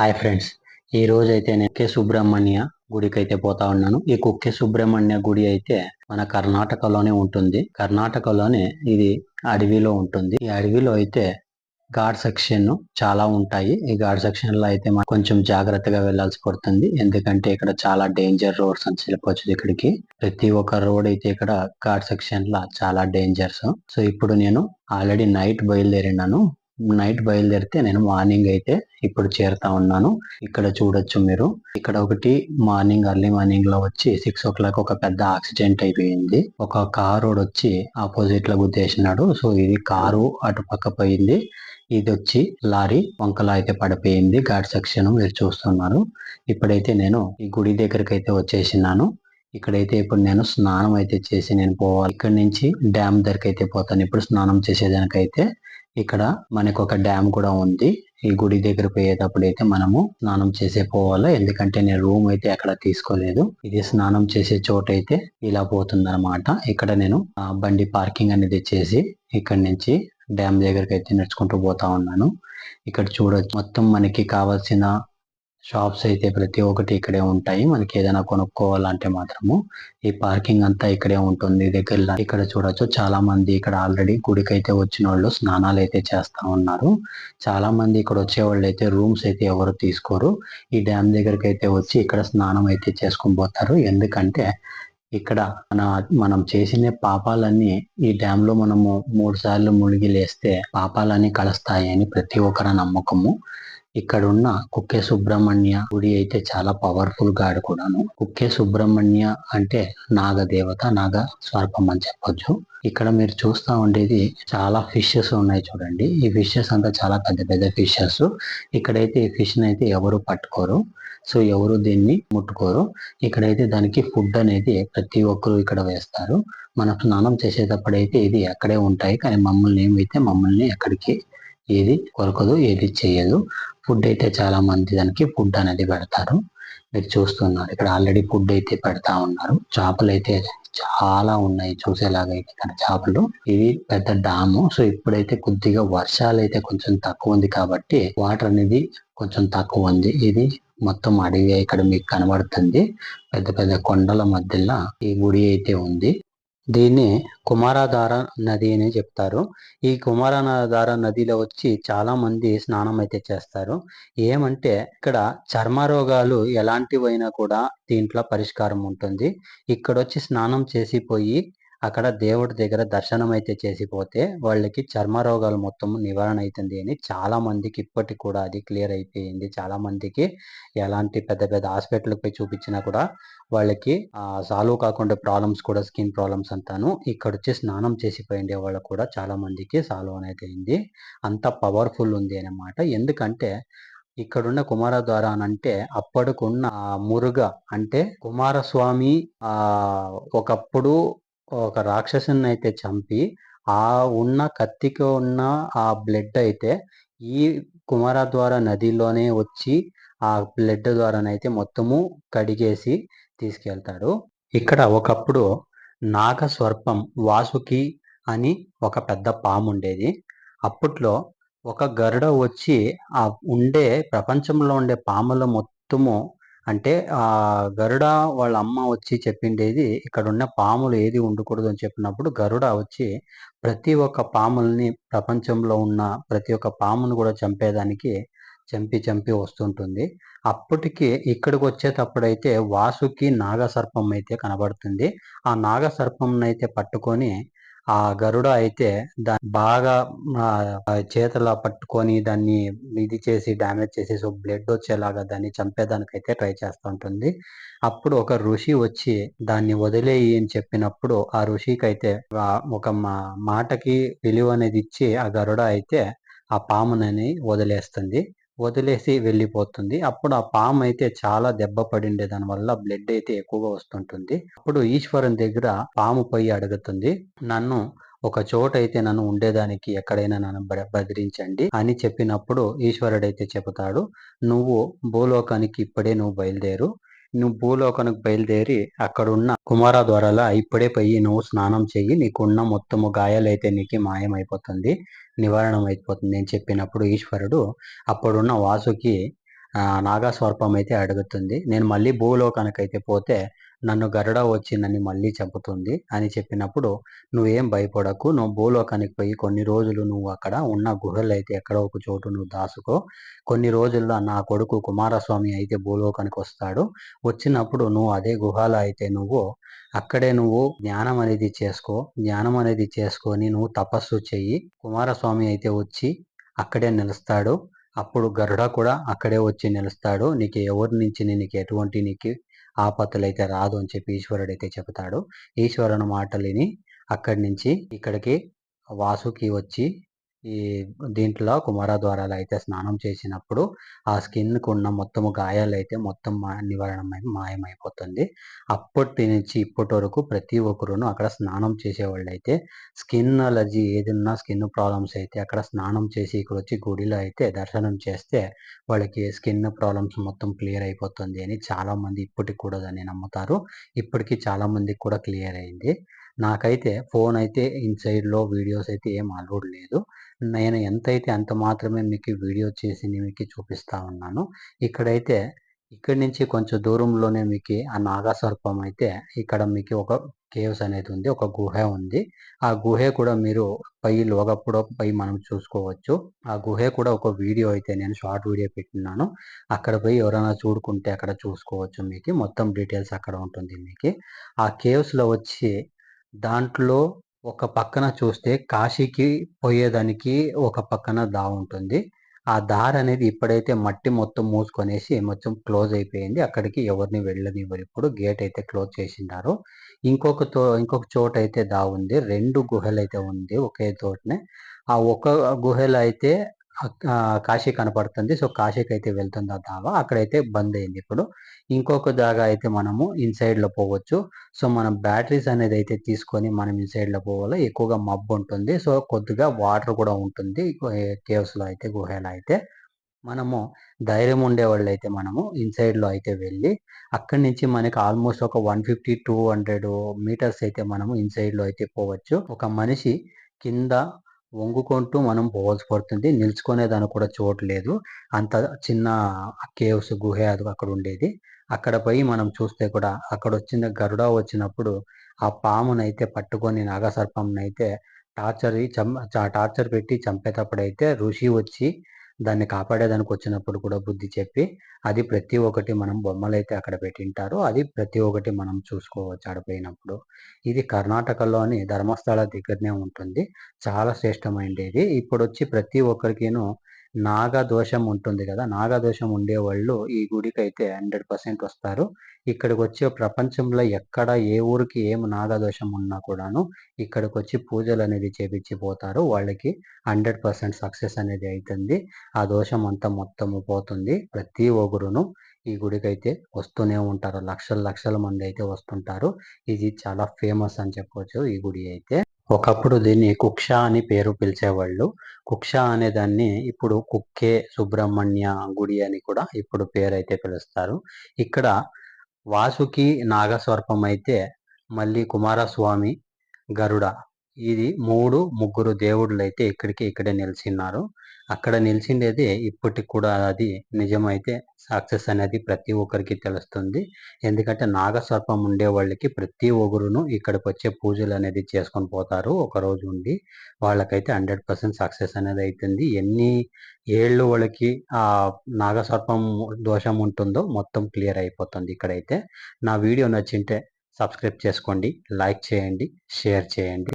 Hi friends ఈ రోజు అయితే నేను కుక్కే సుబ్రహ్మణ్య గుడికి అయితే పోతా ఉన్నాను. ఈ కుక్కే సుబ్రహ్మణ్య గుడి అయితే మన కర్ణాటకలోనే ఉంటుంది. కర్ణాటకలోనే ఇది అడవిలో ఉంటుంది. ఈ అడవిలో అయితే ఘాట్ సెక్షన్ చాలా ఉంటాయి. ఈ ఘాట్ సెక్షన్లో అయితే మనం కొంచెం జాగ్రత్తగా వెళ్ళాల్సి పడుతుంది. ఎందుకంటే ఇక్కడ చాలా డేంజర్ రోడ్స్ అని చెప్పొచ్చు ఇక్కడికి. ప్రతి ఒక్క రోడ్ అయితే ఇక్కడ ఘాట్ సెక్షన్ లా చాలా డేంజర్స్ సో ఇప్పుడు నేను ఆల్రెడీ నైట్ బయలుదేరినాను. నైట్ బయలుదేరితే నేను మార్నింగ్ అయితే ఇప్పుడు చేరుతా ఉన్నాను. ఇక్కడ చూడొచ్చు మీరు. ఇక్కడ ఒకటి మార్నింగ్ ఎర్లీ మార్నింగ్లో వచ్చి సిక్స్ ఓ క్లాక్ ఒక పెద్ద యాక్సిడెంట్ అయిపోయింది. ఒక కారు వచ్చి ఆపోజిట్లో గుద్దేసినాడు. సో ఇది కారు అటు పక్క పోయింది. ఇది వచ్చి లారీ వంకలా అయితే పడిపోయింది. ఘాట్ సెక్షన్ మీరు చూస్తున్నారు. ఇప్పుడైతే నేను ఈ గుడి దగ్గరికి అయితే వచ్చేసినాను. ఇక్కడైతే ఇప్పుడు నేను స్నానం అయితే చేసి నేను పోవాలి. ఇక్కడ నుంచి డ్యామ్ దగ్గరికి అయితే పోతాను. ఇప్పుడు స్నానం చేసేదానికైతే ఇక్కడ మనకు ఒక డ్యామ్ కూడా ఉంది. ఈ గుడి దగ్గర పోయేటప్పుడు అయితే మనము స్నానం చేసే పోవాలా? ఎందుకంటే నేను రూమ్ అయితే ఎక్కడ తీసుకోలేదు. ఇది స్నానం చేసే చోట అయితే ఇలా పోతుందన్నమాట. ఇక్కడ నేను బండి పార్కింగ్ అనేది చేసి ఇక్కడ నుంచి డ్యామ్ దగ్గరికి అయితే నడుచుకుంటూ పోతా ఉన్నాను. ఇక్కడ చూడొచ్చు. మొత్తం మనకి కావాల్సిన షాప్స్ అయితే ప్రతి ఒక్కటి ఇక్కడే ఉంటాయి. మనకి ఏదైనా కొనుక్కోవాలంటే మాత్రము ఈ పార్కింగ్ అంతా ఇక్కడే ఉంటుంది. దగ్గర ఇక్కడ చూడొచ్చు. చాలా మంది ఇక్కడ ఆల్రెడీ గుడికి అయితే వచ్చిన వాళ్ళు స్నానాలు అయితే చేస్తా ఉన్నారు. చాలా మంది ఇక్కడ వచ్చే వాళ్ళు అయితే రూమ్స్ అయితే ఎవరు తీసుకోరు. ఈ డ్యామ్ దగ్గరికి అయితే వచ్చి ఇక్కడ స్నానం అయితే చేసుకొని పోతారు. ఎందుకంటే ఇక్కడ మన మనం చేసిన పాపాలన్నీ ఈ డ్యామ్లో మనము మూడు సార్లు మునిగి లేస్తే పాపాలన్నీ కలుస్తాయి అని ప్రతి ఒక్కరి నమ్మకము. ఇక్కడ ఉన్న కుక్కే సుబ్రహ్మణ్య గుడి అయితే చాలా పవర్ఫుల్ గాడ్ కూడాను కుక్కే సుబ్రహ్మణ్య అంటే నాగ దేవత నాగ స్వర్పం అని చెప్పొచ్చు. ఇక్కడ మీరు చూస్తా ఉండేది చాలా ఫిషెస్ ఉన్నాయి చూడండి. ఈ ఫిషెస్ అంతా చాలా పెద్ద పెద్ద ఫిషెస్ ఇక్కడైతే ఈ ఫిష్ అయితే ఎవరు పట్టుకోరు. సో ఎవరు దీన్ని ముట్టుకోరు. ఇక్కడైతే దానికి ఫుడ్ అనేది ప్రతి ఒక్కరు ఇక్కడ వేస్తారు. మనం స్నానం చేసేటప్పుడు అయితే ఇది అక్కడే ఉంటాయి. కానీ మమ్మల్ని ఏమైతే మమ్మల్ని ఎక్కడికి ఏది కొరకదు ఏది చేయదు ఫుడ్ అయితే చాలా మంది దానికి ఫుడ్ అనేది పెడతారు. మీరు చూస్తున్నారు. ఇక్కడ ఆల్రెడీ ఫుడ్ అయితే పెడతా ఉన్నారు. చేపలు అయితే చాలా ఉన్నాయి చూసేలాగా అయితే ఇక్కడ చేపలు. ఇది పెద్ద డాము సో ఇప్పుడైతే కొద్దిగా వర్షాలు అయితే కొంచెం తక్కువ ఉంది కాబట్టి వాటర్ అనేది కొంచెం తక్కువ ఉంది. ఇది మొత్తం అడవి ఇక్కడ మీకు కనబడుతుంది. పెద్ద పెద్ద కొండల మధ్యలో ఈ గుడి అయితే ఉంది. దీన్ని కుమారాధార నది అని చెప్తారు. ఈ కుమారాధార నదిలో వచ్చి చాలా మంది స్నానం అయితే చేస్తారు. ఏమంటే ఇక్కడ చర్మ రోగాలు ఎలాంటివైనా కూడా దీంట్లో పరిష్కారం ఉంటుంది. ఇక్కడ వచ్చి స్నానం చేసిపోయి అక్కడ దేవుడి దగ్గర దర్శనం అయితే చేసిపోతే వాళ్ళకి చర్మ రోగాలు మొత్తం నివారణ అవుతుంది అని చాలా మందికి ఇప్పటికి కూడా అది క్లియర్ అయిపోయింది. చాలా మందికి ఎలాంటి పెద్ద పెద్ద హాస్పిటల్కి పోయి చూపించినా కూడా వాళ్ళకి సాల్వ్ కాకుండా ప్రాబ్లమ్స్ కూడా స్కిన్ ప్రాబ్లమ్స్ అంతాను ఇక్కడ వచ్చి స్నానం చేసిపోయిండే వాళ్ళకు కూడా చాలా మందికి సాల్వ్ అనేది అయింది. అంత పవర్ఫుల్ ఉంది అనమాట ఎందుకంటే ఇక్కడున్న కుమార ద్వారా అంటే అప్పటికున్న మురుగ అంటే కుమారస్వామి ఆ ఒకప్పుడు ఒక రాక్షసుని అయితే చంపి ఆ ఉన్న కత్తికి ఉన్న ఆ బ్లడ్ అయితే ఈ కుమారద్వార నదిలోనే వచ్చి ఆ బ్లడ్ ద్వారానైతే మొత్తము కడిగేసి తీసుకెళ్తాడు. ఇక్కడ ఒకప్పుడు నాగస్వర్పం వాసుకి అని ఒక పెద్ద పాము ఉండేది అప్పట్లో ఒక గరుడ వచ్చి ఆ ఉండే ప్రపంచంలో ఉండే పాముల మొత్తము అంటే ఆ గరుడ వాళ్ళ అమ్మ వచ్చి చెప్పిండేది ఇక్కడ ఉన్న పాములు ఏది ఉండకూడదు అని చెప్పినప్పుడు గరుడ వచ్చి ప్రతి ఒక్క పాముల్ని ప్రపంచంలో ఉన్న ప్రతి ఒక్క పామును కూడా చంపేదానికి చంపి చంపి వస్తుంటుంది. అప్పటికి ఇక్కడికి వచ్చేటప్పుడైతే వాసుకి నాగసర్పం అయితే కనబడుతుంది. ఆ నాగసర్పంనైతే పట్టుకొని ఆ గరుడ అయితే దాన్ని బాగా చేతుల పట్టుకొని దాన్ని ఇది చేసి డ్యామేజ్ చేసి సో బ్లడ్ వచ్చేలాగా దాన్ని చంపేదానికైతే ట్రై చేస్తూ ఉంటుంది. అప్పుడు ఒక ఋషి వచ్చి దాన్ని వదిలేయి అని చెప్పినప్పుడు ఆ ఋషికి అయితే ఒక మాటకి విలువ అనేది ఇచ్చి ఆ గరుడ అయితే ఆ పామునని వదిలేస్తుంది. వదిలేసి వెళ్ళిపోతుంది. అప్పుడు ఆ పాము అయితే చాలా దెబ్బ పడిండే దాని వల్ల బ్లడ్ అయితే ఎక్కువగా వస్తుంటుంది. అప్పుడు ఈశ్వరుని దగ్గర పాము పోయి అడుగుతుంది నన్ను ఒక చోట అయితే నన్ను ఉండేదానికి ఎక్కడైనా నన్ను బదిరించండి అని చెప్పినప్పుడు ఈశ్వరుడైతే చెబుతాడు నువ్వు భూలోకానికి ఇప్పుడే నువ్వు బయలుదేరు నువ్వు భూలోకానికి బయలుదేరి అక్కడున్న కుమార ద్వారాల ఇప్పుడే పోయి నువ్వు స్నానం చెయ్యి. నీకున్న మొత్తము గాయాలైతే నీకు మాయమైపోతుంది నివారణం అయిపోతుంది అని చెప్పినప్పుడు ఈశ్వరుడు అప్పుడున్న వాసుకి నాగాస్వర్పం అయితే అడుగుతుంది. నేను మళ్ళీ భూలోకానికైతే పోతే నన్ను గరుడ వచ్చి నన్ను మళ్ళీ చంపుతుంది అని చెప్పినప్పుడు నువ్వేం భయపడకు నువ్వు భూలోకానికి పోయి కొన్ని రోజులు నువ్వు అక్కడ ఉన్న గుహలు అయితే ఎక్కడో ఒక చోటు నువ్వు దాసుకో. కొన్ని రోజుల్లో నా కొడుకు కుమారస్వామి అయితే భూలోకానికి వస్తాడు. వచ్చినప్పుడు నువ్వు అదే గుహలో అయితే నువ్వు అక్కడే నువ్వు జ్ఞానం అనేది చేసుకో. జ్ఞానం అనేది చేసుకొని నువ్వు తపస్సు చెయ్యి. కుమారస్వామి అయితే వచ్చి అక్కడే నిలుస్తాడు. అప్పుడు గరుడ కూడా అక్కడే వచ్చి నిలుస్తాడు. నీకు ఎవరి నుంచి నీకు ఎటువంటి నీకు ఆపత్తులు అయితే రాదు అని చెప్పి ఈశ్వరుడు అయితే చెబుతాడు. ఈశ్వరుని మాటలిని అక్కడి నుంచి ఇక్కడికి వాసుకి వచ్చి ఈ దీంట్లో కుమార ద్వారాలు అయితే స్నానం చేసినప్పుడు ఆ స్కిన్కు ఉన్న మొత్తం గాయాలు అయితే మొత్తం నివారణ మాయమైపోతుంది. అప్పటి నుంచి ఇప్పటి వరకు ప్రతి ఒక్కరును అక్కడ స్నానం చేసేవాళ్ళు అయితే స్కిన్ అలర్జీ ఏదన్నా స్కిన్ ప్రాబ్లమ్స్ అయితే అక్కడ స్నానం చేసి ఇక్కడ వచ్చి గుడిలో అయితే దర్శనం చేస్తే వాళ్ళకి స్కిన్ ప్రాబ్లమ్స్ మొత్తం క్లియర్ అయిపోతుంది అని చాలామంది ఇప్పటికి కూడా దాన్ని నమ్ముతారు. ఇప్పటికీ చాలా మందికి కూడా క్లియర్ అయింది. నాకైతే ఫోన్ అయితే ఇన్సైడ్లో వీడియోస్ అయితే ఏం అలౌడ్ లేదు. నేను ఎంతైతే అంత మాత్రమే మీకు వీడియో చేసి మీకు చూపిస్తా ఉన్నాను. ఇక్కడైతే ఇక్కడి నుంచి కొంచెం దూరంలోనే మీకు ఆ నాగసర్పం అయితే ఇక్కడ మీకు ఒక కేవ్స్ అనేది ఉంది ఒక గుహ ఉంది. ఆ గుహ కూడా మీరు పై లోగప్పుడు పై మనం చూసుకోవచ్చు. ఆ గుహ కూడా ఒక వీడియో అయితే నేను షార్ట్ వీడియో పెట్టినాను అక్కడ పోయి ఎవరైనా చూడుకుంటే అక్కడ చూసుకోవచ్చు మీకు. మొత్తం డీటెయిల్స్ అక్కడ ఉంటుంది మీకు. ఆ కేవ్స్లో వచ్చి దాంట్లో ఒక పక్కన చూస్తే కాశీకి పోయేదానికి ఒక పక్కన దా ఉంటుంది. ఆ దారి అనేది ఇప్పుడైతే మట్టి మొత్తం మూసుకొనేసి మొత్తం క్లోజ్ అయిపోయింది. అక్కడికి ఎవరిని వెళ్ళనివ్వరు. ఇప్పుడు గేట్ అయితే క్లోజ్ చేసినారు ఇంకొక తో ఇంకొక చోట అయితే దా ఉంది. రెండు గుహలు అయితే ఉంది ఒకే తోటనే ఆ ఒక గుహలో అయితే కాశీ కనపడుతుంది. సో కాశీకి అయితే వెళ్తుంది ఆ దావా? అక్కడైతే బంద్ అయింది ఇప్పుడు. ఇంకొక జాగా అయితే మనము ఇన్సైడ్లో పోవచ్చు. సో మనం బ్యాటరీస్ అనేది అయితే తీసుకొని మనం ఇన్సైడ్లో పోవాలి. ఎక్కువగా మబ్బు ఉంటుంది. సో కొద్దిగా వాటర్ కూడా ఉంటుంది. కేవ్స్లో అయితే గుహలో అయితే. మనము ధైర్యం ఉండే వాళ్ళు అయితే మనము ఇన్సైడ్లో అయితే వెళ్ళి అక్కడి నుంచి మనకి ఆల్మోస్ట్ ఒక one fifty two hundred meters అయితే మనము ఇన్సైడ్లో అయితే పోవచ్చు. ఒక మనిషి కింద వంగుకుంటూ మనం పోవాల్సి పడుతుంది. నిల్చుకునేదానికి కూడా చోటు లేదు. అంత చిన్న కేవ్స్ గుహ అది అక్కడ ఉండేది. అక్కడ పోయి మనం చూస్తే కూడా అక్కడ వచ్చిన గరుడ వచ్చినప్పుడు ఆ పామునైతే పట్టుకొని నాగసర్పంనైతే టార్చర్ టార్చర్ పెట్టి చంపేటప్పుడైతే ఋషి వచ్చి దాన్ని కాపాడేదానికి వచ్చినప్పుడు కూడా బుద్ధి చెప్పి అది ప్రతి ఒక్కటి మనం బొమ్మలు అయితే అక్కడ పెట్టింటారు అది ప్రతి ఒక్కటి మనం చూసుకోవచ్చు ఆడపోయినప్పుడు. ఇది కర్ణాటకలోని ధర్మస్థల దగ్గరనే ఉంటుంది. చాలా శ్రేష్టమైనది ఇప్పుడు వచ్చి ప్రతి ఒక్కరికిను నాగదోషం ఉంటుంది కదా నాగదోషం ఉండేవాళ్ళు ఈ గుడికి అయితే హండ్రెడ్ పర్సెంట్ వస్తారు. ఇక్కడికి వచ్చి ప్రపంచంలో ఎక్కడ ఏ ఊరికి ఏం నాగదోషం ఉన్నా కూడాను ఇక్కడికి వచ్చి పూజలు అనేది చేపించి పోతారు. వాళ్ళకి హండ్రెడ్ పర్సెంట్ సక్సెస్ అనేది అవుతుంది ఆ దోషం అంతా మొత్తము పోతుంది. ప్రతి ఒక్కరును ఈ గుడికి అయితే వస్తూనే ఉంటారు. లక్షల లక్షల మంది అయితే వస్తుంటారు. ఇది చాలా ఫేమస్ అని చెప్పవచ్చు ఈ గుడి అయితే. ఒకప్పుడు దీన్ని కుక్ష అని పేరు పిలిచేవాళ్ళు. కుక్ష అనే దాన్ని ఇప్పుడు కుక్కే సుబ్రహ్మణ్య గుడి అని కూడా ఇప్పుడు పేరు అయితే పిలుస్తారు. ఇక్కడ వాసుకి నాగస్వర్పం అయితే మళ్ళీ కుమారస్వామి గరుడ. ఇది మూడు ముగ్గురు దేవుళ్ళు అయితే ఇక్కడికి ఇక్కడే నిలిచిన్నారు. అక్కడ నిలిచిండేది ఇప్పటికి కూడా అది నిజమైతే సక్సెస్ అనేది ప్రతి ఒక్కరికి తెలుస్తుంది. ఎందుకంటే నాగసర్పం ఉండే వాళ్ళకి ప్రతి ఒక్కరును ఇక్కడికి వచ్చే పూజలు అనేది చేసుకొని పోతారు. ఒక రోజు ఉండి వాళ్ళకైతే హండ్రెడ్ పర్సెంట్ సక్సెస్ అనేది అవుతుంది ఎన్ని ఏళ్ళు వాళ్ళకి ఆ నాగసర్పం దోషం ఉంటుందో మొత్తం క్లియర్ అయిపోతుంది ఇక్కడైతే. నా వీడియో నచ్చింటే సబ్స్క్రైబ్ చేసుకోండి లైక్ చేయండి షేర్ చేయండి.